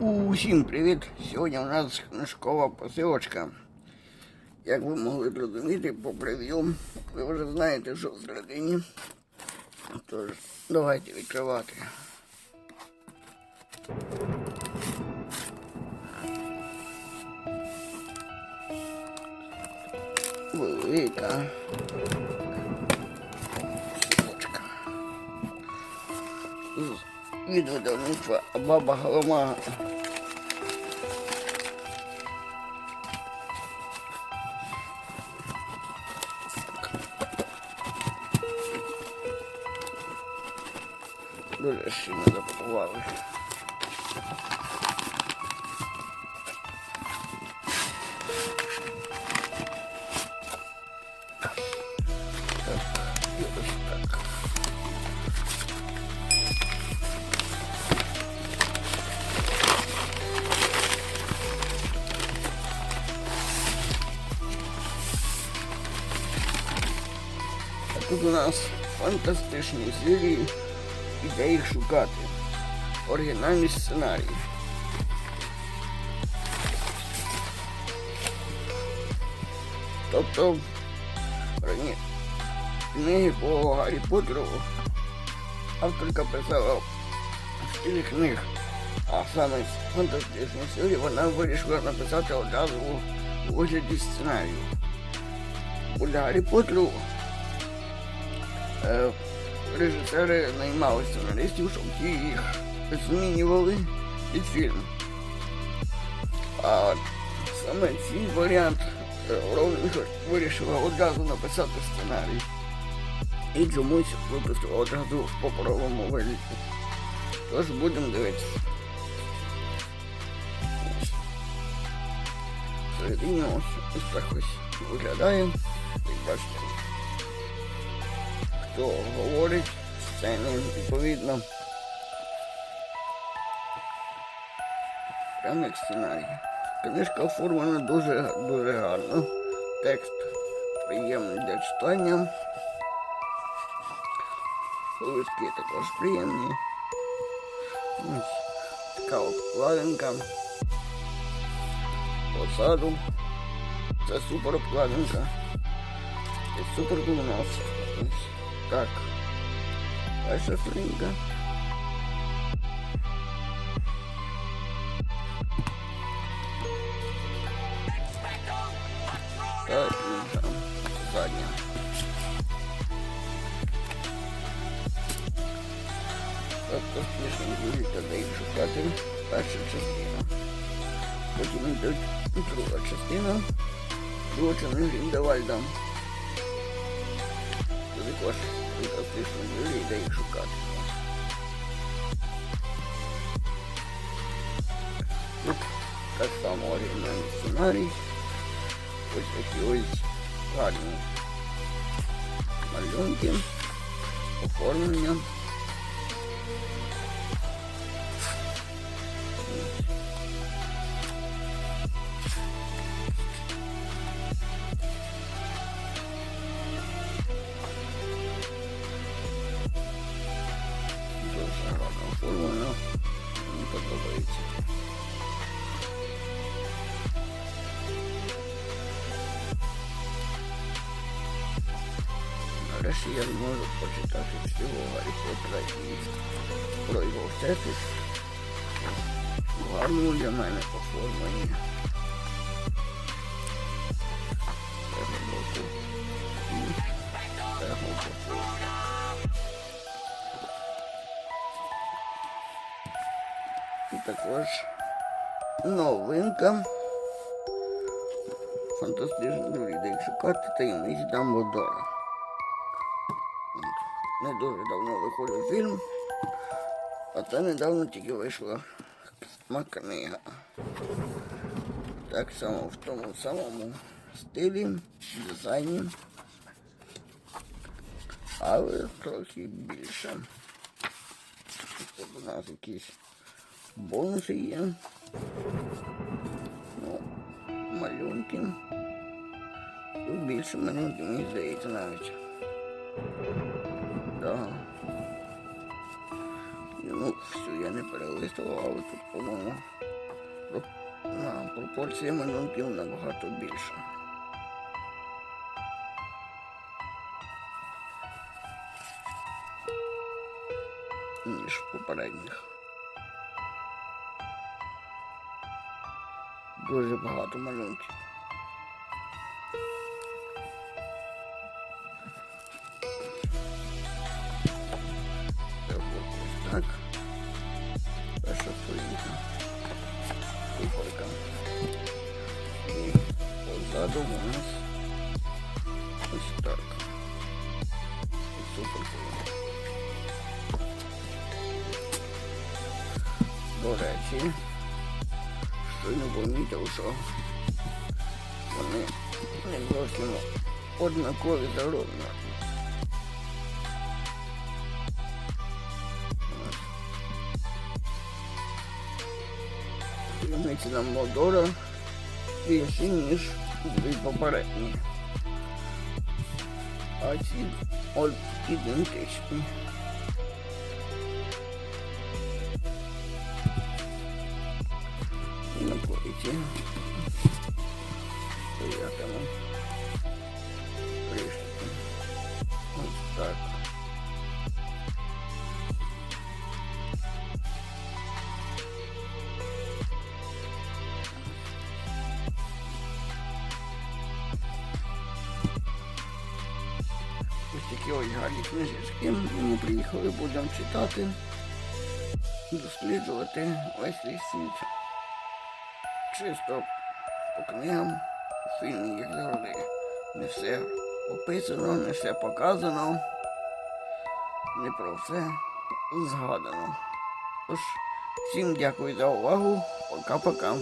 Усім привіт! Сьогодні у нас книжкова посилочка. Як ви могли зрозуміти по прев'ю, ви вже знаєте, що всередині. Тож, давайте відкривати. Велика. Посилочка. З від видавництва Баба Галама. Дуже сильно запакували. Так, ось так. Тут у нас фантастичні серії, і де їх шукати. Оригінальний сценарій. Тобто рані книги по Гаррі Поттеру авторка писала в стилі книг, а саме з фантастичної серії вона вирішила написати одразу у вигляді сценарію. У Гаррі Поттеру режисери наймали сценаристів, щоб ті їх змінювали під фільм. А саме цей варіант е, вирішила одразу написати сценарій. І чомусь випустила одразу в паперовому вигляді. Тож будемо дивитися. Ось. Всередині ось, ось так ось виглядає. Як бачите хто говорить сцени відповідно. Прямо як сценарій. Книжка оформлена дуже дуже гарно. Текст приємний для читання. Листки також приємні. Ось така обкладинка. Посаду. Це супер обкладинка. І супер у нас. Ось так. Перша сторінка. Так, інша. Задня. Тобто смішно будете де їх шукати. Перша частина. Потім йде друга частина. Друга частина Гріндевальда. Це також фантастично милі йде їх шукати. Тут так само оригінальний сценарій. Ось такі ось гарні малюнки, оформлення. Я зможу почитати всього Гаррі Поттера і про його всесвіт. В гарному для мене боку. І також новинка. Фантастичні люди, їх шукати таємниці Дамблдора. Не дуже давно виходив фільм, а це недавно тільки вийшла сама книга. Так само в тому самому стилі, дизайні, але трохи більше. Тут у нас якісь бонуси є. Ну, малюнки. Тут більше малюнків, мені здається навіть. Да. Ну, все, я не перелистував, але тут, по-моєму, на пропорція малюнків набагато більша. Ніж попередніх. Дуже багато малюнків. Купорка. І позаду у нас ось так. Супер До речі, щойно помітив, що вони не зовсім однакові за на Молдора більші, ніж дві попередні. А ці от ідентичні. І на плиті. Стоятиму. Такі гарні книжечки. Ми приїхали, будемо читати, досліджувати весь цей світ. Чисто по книгам, фільм, як завжди. Не все описано, не все показано, не про все згадано. Тож, всім дякую за увагу. Пока-пока.